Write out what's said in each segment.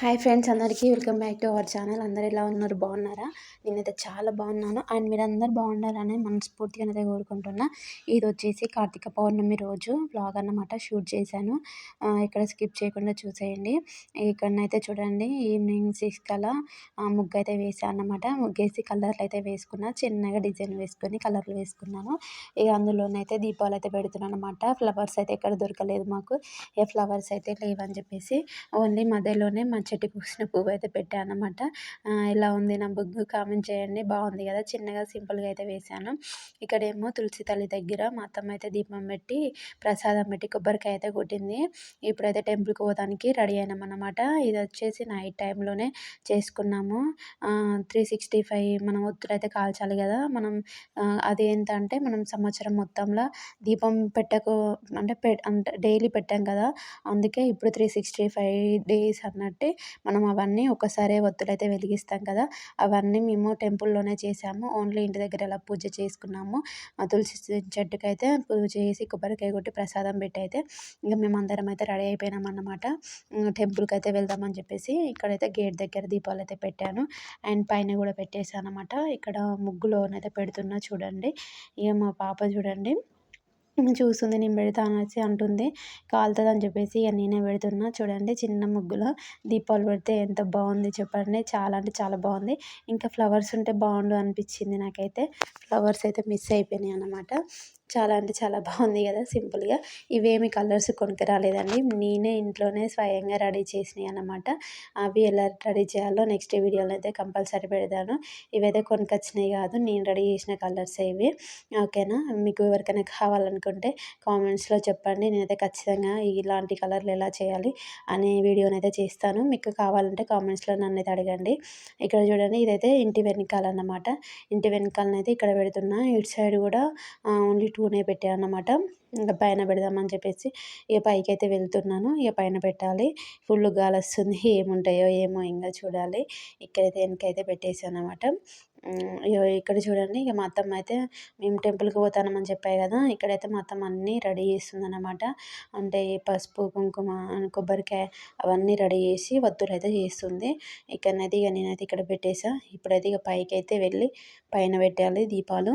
Hi friends అందరికీ welcome back to our channel. అందరు ఎలా ఉన్నారు? బాగున్నారా? నేనైతే చాలా బాగున్నాను. అండ్ మీరు అందరు బాగుండాలని మనస్ఫూర్తిగా అయితే కోరుకుంటున్నా. ఇది వచ్చేసి కార్తీక పౌర్ణమి రోజు బ్లాగ్ అన్నమాట. షూట్ చేశాను. ఇక్కడ స్కిప్ చేయకుండా చూసేయండి. ఇక్కడనైతే చూడండి ఈవినింగ్ సిక్స్ కల్లా ముగ్గు అయితే వేసాను అనమాట ముగ్గేసి కలర్లు అయితే వేసుకున్నా. చిన్నగా డిజైన్ వేసుకొని కలర్లు వేసుకున్నాను. ఇక అందులోనైతే దీపాలు అయితే పెడుతున్నాను అనమాట ఫ్లవర్స్ అయితే ఎక్కడ దొరకలేదు మాకు. ఏ ఫ్లవర్స్ అయితే లేవని చెప్పేసి ఓన్లీ మధ్యలోనే మా చెట్టు పూసిన పువ్వు అయితే పెట్టాను అనమాట ఎలా ఉంది నా బుగ్గు కామెంట్ చేయండి. బాగుంది కదా? చిన్నగా సింపుల్గా అయితే వేసాను ఇక్కడేమో తులసి తల్లి దగ్గర మా అత్తమ్మ అయితే దీపం పెట్టి ప్రసాదం పెట్టి కొబ్బరికాయ అయితే కొట్టింది. ఇప్పుడైతే టెంపుల్కి పోవడానికి రెడీ అయినాం అనమాట ఇది వచ్చేసి నైట్ టైంలోనే చేసుకున్నాము. త్రీ సిక్స్టీ ఫైవ్ మనం ఒత్తుడైతే అయితే కాల్చాలి కదా? మనం అది ఏంటంటే మనం సంవత్సరం మొత్తంలో దీపం పెట్టకు అంటే అంటే డైలీ పెట్టాం కదా? అందుకే ఇప్పుడు త్రీ సిక్స్టీ ఫైవ్ డేస్ అన్నట్టు మనం అవన్నీ ఒకసారే ఒత్తులైతే వెలిగిస్తాం కదా. అవన్నీ మేము టెంపుల్లోనే చేసాము ఓన్లీ ఇంటి దగ్గర ఎలా పూజ చేసుకున్నాము. తులసి చెట్టుకి అయితే పూజ చేసి కొబ్బరికాయ కొట్టి ప్రసాదం పెట్టి అయితే ఇక మేము అందరం అయితే రెడీ అయిపోయినాం అన్నమాట. టెంపుల్కి అయితే వెళ్దామని చెప్పేసి ఇక్కడైతే గేట్ దగ్గర దీపాలు అయితే పెట్టాను. అండ్ పైన కూడా పెట్టేశాను అనమాట ఇక్కడ ముగ్గులోనైతే పెడుతున్నా చూడండి. ఇక మా పాప చూడండి. చూస్తుంది నేను పెడతా అనేసి అంటుంది. కాలుతుంది అని చెప్పేసి ఇక నేనే పెడుతున్నా. చూడండి చిన్న ముగ్గులో దీపాలు పెడితే ఎంత బాగుంది చెప్పండి. చాలా అంటే చాలా బాగుంది. ఇంకా ఫ్లవర్స్ ఉంటే బాగుండు అనిపించింది నాకైతే. ఫ్లవర్స్ అయితే మిస్ అయిపోయినాయి అన్నమాట. చాలా అంటే చాలా బాగుంది కదా సింపుల్గా. ఇవేమి కలర్స్ కొనుక్కు రాలేదండి. నేనే ఇంట్లోనే స్వయంగా రెడీ చేసినాయి అన్నమాట. అవి ఎలా రెడీ చేయాలో నెక్స్ట్ వీడియోలో అయితే కంపల్సరీ పెడతాను. ఇవైతే కొనుకొచ్చినాయి కాదు నేను రెడీ చేసిన కలర్స్ ఇవి. ఓకేనా? మీకు ఎవరికైనా కావాలనుకుంటే కామెంట్స్లో చెప్పండి. నేనైతే ఖచ్చితంగా ఇలాంటి కలర్లు ఎలా చేయాలి అనే వీడియోని అయితే చేస్తాను. మీకు కావాలంటే కామెంట్స్లో నన్ను అయితే అడగండి. ఇక్కడ చూడండి ఇదైతే ఇంటి వెనకాల అన్నమాట. ఇంటి వెనకాలనైతే ఇక్కడ పెడుతున్నా. ఇటు సైడ్ కూడా ఓన్లీ టూనే పెట్టాను అనమాట ఇంకా పైన పెడదామని చెప్పేసి ఇక పైకి అయితే వెళ్తున్నాను. ఇక పైన పెట్టాలి. ఫుల్ గాలి వస్తుంది ఏముంటాయో ఏమో ఇంకా చూడాలి. ఇక్కడైతే వెనకైతే పెట్టేసాను అనమాట ఇక్కడ చూడండి. ఇక మా అత్తమ్మ అయితే మేము టెంపుల్కి పోతానమని చెప్పాయి కదా ఇక్కడైతే మా అత్తమ్మ అన్నీ రెడీ చేస్తుంది అనమాట అంటే పసుపు కుంకుమ కొబ్బరికాయ అవన్నీ రెడీ చేసి వత్తులు అయితే చేస్తుంది. ఇక్కడనైతే ఇక నేనైతే ఇక్కడ పెట్టేసా. ఇప్పుడైతే ఇక పైకి అయితే వెళ్ళి పైన పెట్టాలి దీపాలు.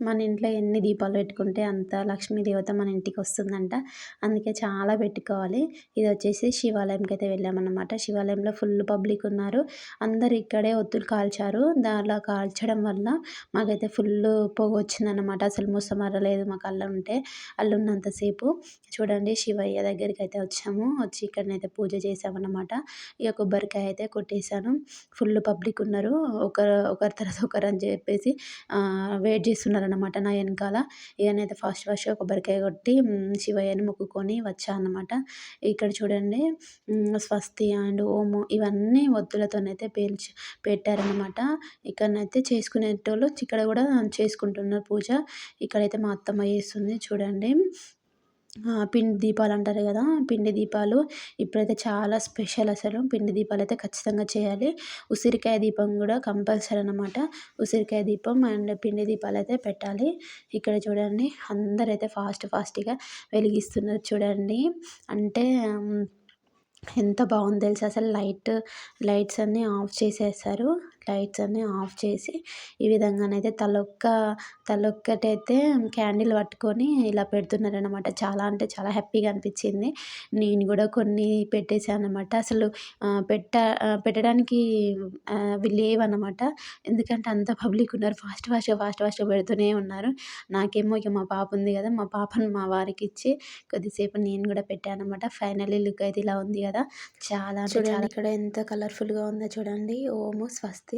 మన ఇంట్లో ఎన్ని దీపాలు పెట్టుకుంటే అంత లక్ష్మీ దేవత మన ఇంటికి వస్తుందంట. అందుకే చాలా పెట్టుకోవాలి. ఇది వచ్చేసి శివాలయంకి అయితే వెళ్ళామన్నమాట. శివాలయంలో ఫుల్ పబ్లిక్ ఉన్నారు. అందరు ఇక్కడే ఒత్తులు కాల్చారు. దానిలో కాల్చడం వల్ల మాకైతే ఫుల్ పొగ వచ్చిందన్నమాట. అసలు ముసమరలేదు మాకు అల్ల ఉంటే. అల్లున్నంతసేపు చూడండి శివయ్య దగ్గరికి అయితే వచ్చాము. వచ్చి ఇక్కడనైతే పూజ చేసామన్నమాట ఇక కొబ్బరికాయ అయితే కొట్టేశాను. ఫుల్ పబ్లిక్ ఉన్నారు. ఒకరు ఒకరి తర్వాత ఒకరు అని చెప్పేసి వెయిట్ చేస్తున్నారు అనమాట నా వెనకాల. ఇకనైతే ఫస్ట్ ఫస్ట్ కొబ్బరికాయ కొట్టి శివయ్యని మొక్కుకొని వచ్చా అనమాట ఇక్కడ చూడండి స్వస్తి అండ్ ఓము ఇవన్నీ ఒత్తులతోనైతే పేల్చి పెట్టారనమాట ఇక్కడనైతే చేసుకునేటోళ్ళు ఇక్కడ కూడా చేసుకుంటున్నారు పూజ. ఇక్కడైతే మా అత్తమ్మ చేస్తుంది చూడండి. పిండి దీపాలు అంటారు కదా పిండి దీపాలు ఇప్పుడైతే చాలా స్పెషల్ అసలు. పిండి దీపాలు అయితే ఖచ్చితంగా చేయాలి. ఉసిరికాయ దీపం కూడా కంపల్సరీ అనమాట ఉసిరికాయ దీపం అండ్ పిండి దీపాలు అయితే పెట్టాలి. ఇక్కడ చూడండి అందరైతే ఫాస్ట్ ఫాస్ట్గా వెలిగిస్తున్నారు చూడండి. అంటే ఎంత బాగుంది తెలుసు? అసలు లైట్ లైట్స్ అన్నీ ఆఫ్ చేసేసారు. లైట్స్ అన్నీ ఆఫ్ చేసి ఈ విధంగానైతే తలొక్క తలొక్కటైతే క్యాండిల్ పట్టుకొని ఇలా పెడుతున్నారనమాట చాలా అంటే చాలా హ్యాపీగా అనిపించింది. నేను కూడా కొన్ని పెట్టేసాను అనమాట అసలు పెట్ట పెట్టడానికి అవి లేవన్నమాట. ఎందుకంటే అంత పబ్లిక్ ఉన్నారు. ఫాస్ట్ ఫాస్ట్గా ఫాస్ట్ ఫాస్ట్గా పెడుతూనే ఉన్నారు. నాకేమో ఇక మా పాప ఉంది కదా మా పాపను మా వారికి ఇచ్చి కొద్దిసేపు నేను కూడా పెట్టాను అనమాట ఫైనల్లీ లుక్ అయితే ఇలా ఉంది కదా. చాలా చూడండి ఇక్కడ ఎంత కలర్ఫుల్గా ఉందో చూడండి. ఓము స్వస్తి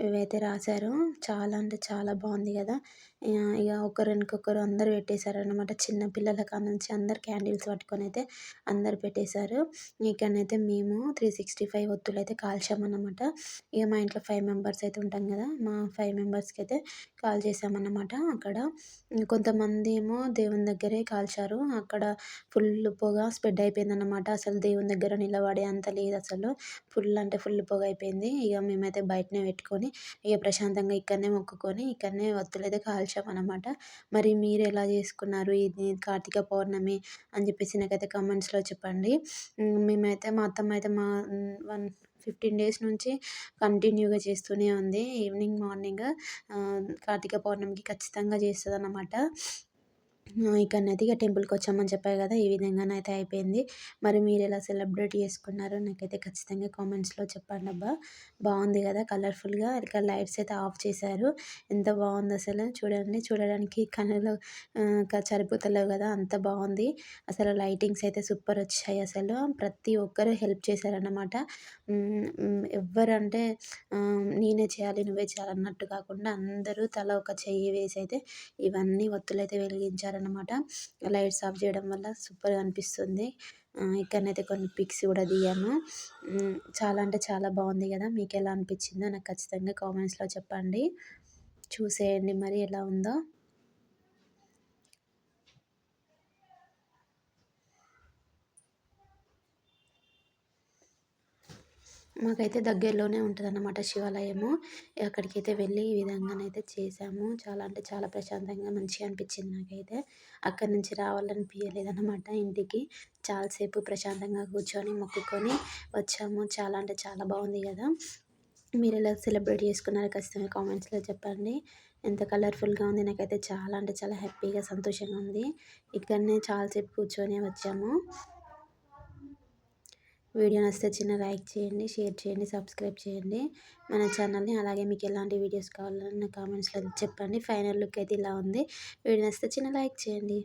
ఇవైతే రాశారు చాలా అంటే చాలా బాగుంది కదా. ఇక ఒకరు వెనుకొకరు అందరు పెట్టేశారనమాట చిన్న పిల్లల కాడ నుంచి అందరు క్యాండిల్స్ పట్టుకొని అయితే అందరు పెట్టేశారు. ఇక్కడనైతే మేము త్రీ సిక్స్టీ ఫైవ్ ఒత్తులు అయితే కాల్చామన్నమాట ఇక మా ఇంట్లో ఫైవ్ మెంబర్స్ అయితే ఉంటాం కదా. మా ఫైవ్ మెంబర్స్కి అయితే కాల్ చేసామన్నమాట అక్కడ. కొంతమంది ఏమో దేవుని దగ్గరే కాల్చారు. అక్కడ ఫుల్ పొగ స్ప్రెడ్ అయిపోయింది అనమాట అసలు దేవుని దగ్గర నిలబడే అంత లేదు అసలు. ఫుల్ అంటే ఫుల్ పొగ అయిపోయింది. ఇక మేమైతే బయటనే పెట్టుకొని ఇక ప్రశాంతంగా ఇక్కడనే మొక్కుకొని ఇక్కడనే ఒత్తులైతే కాల్చామన్నమాట మరి మీరు ఎలా చేసుకున్నారు? ఇది కార్తీక పౌర్ణమి అని చెప్పేసి నాకైతే కామెంట్స్లో చెప్పండి. మేమైతే మా అత్తమ్మ అయితే మా వన్ ఫిఫ్టీన్ డేస్ నుంచి కంటిన్యూగా చేస్తూనే ఉంది. ఈవినింగ్ మార్నింగ్ కార్తీక పౌర్ణమికి ఖచ్చితంగా చేస్తుంది అన్నమాట ఇక్కడనైతే ఇక టెంపుల్కి వచ్చామని చెప్పారు కదా ఈ విధంగానైతే అయిపోయింది. మరి మీరు ఎలా సెలబ్రేట్ చేసుకున్నారో నాకైతే ఖచ్చితంగా కామెంట్స్లో చెప్పండి అబ్బా. బాగుంది కదా కలర్ఫుల్గా. ఇక్కడ లైట్స్ అయితే ఆఫ్ చేశారు. ఎంత బాగుంది అసలు. చూడండి చూడడానికి కనులు సరిపోతలేవు కదా అంత బాగుంది. అసలు లైటింగ్స్ అయితే సూపర్ వచ్చాయి అసలు. ప్రతి ఒక్కరు హెల్ప్ చేశారన్నమాట. ఎవ్వరు అంటే నేనే చేయాలి నువ్వే చేయాలి అన్నట్టు కాకుండా అందరూ తల ఒక చెయ్యి వేసి అయితే ఇవన్నీ ఒత్తులు అయితే వెలిగించారు అనమాట లైట్స్ ఆఫ్ చేయడం వల్ల సూపర్గా అనిపిస్తుంది. ఇక్కడనైతే కొన్ని పిక్స్ కూడా దిగాము. చాలా అంటే చాలా బాగుంది కదా. మీకు ఎలా అనిపించిందో నాకు ఖచ్చితంగా కామెంట్స్లో చెప్పండి. చూసేయండి మరి ఎలా ఉందో. మాకైతే దగ్గరలోనే ఉంటుంది అన్నమాట శివాలయము. అక్కడికైతే వెళ్ళి ఈ విధంగానైతే చేసాము. చాలా అంటే చాలా ప్రశాంతంగా మంచిగా అనిపించింది నాకైతే. అక్కడి నుంచి రావాలనిపించలేదన్నమాట ఇంటికి. చాలాసేపు ప్రశాంతంగా కూర్చొని మొక్కుకొని వచ్చాము. చాలా అంటే చాలా బాగుంది కదా. మీరు ఎలా సెలబ్రేట్ చేసుకున్నారో ఖచ్చితంగా కామెంట్స్లో చెప్పండి. ఎంత కలర్ఫుల్గా ఉంది నాకైతే చాలా అంటే చాలా హ్యాపీగా సంతోషంగా ఉంది. ఇక్కడనే చాలాసేపు కూర్చొని వచ్చాము. వీడియో నచ్చితే చిన్న లైక్ చేయండి షేర్ చేయండి సబ్స్క్రైబ్ చేయండి. మన ఛానల్ని అలాగే మీకు ఎలాంటి వీడియోస్ కావాలని నా కామెంట్స్లో చెప్పండి. ఫైనల్ లుక్ అయితే ఇలా ఉంది. వీడియో నచ్చితే చిన్న లైక్ చేయండి.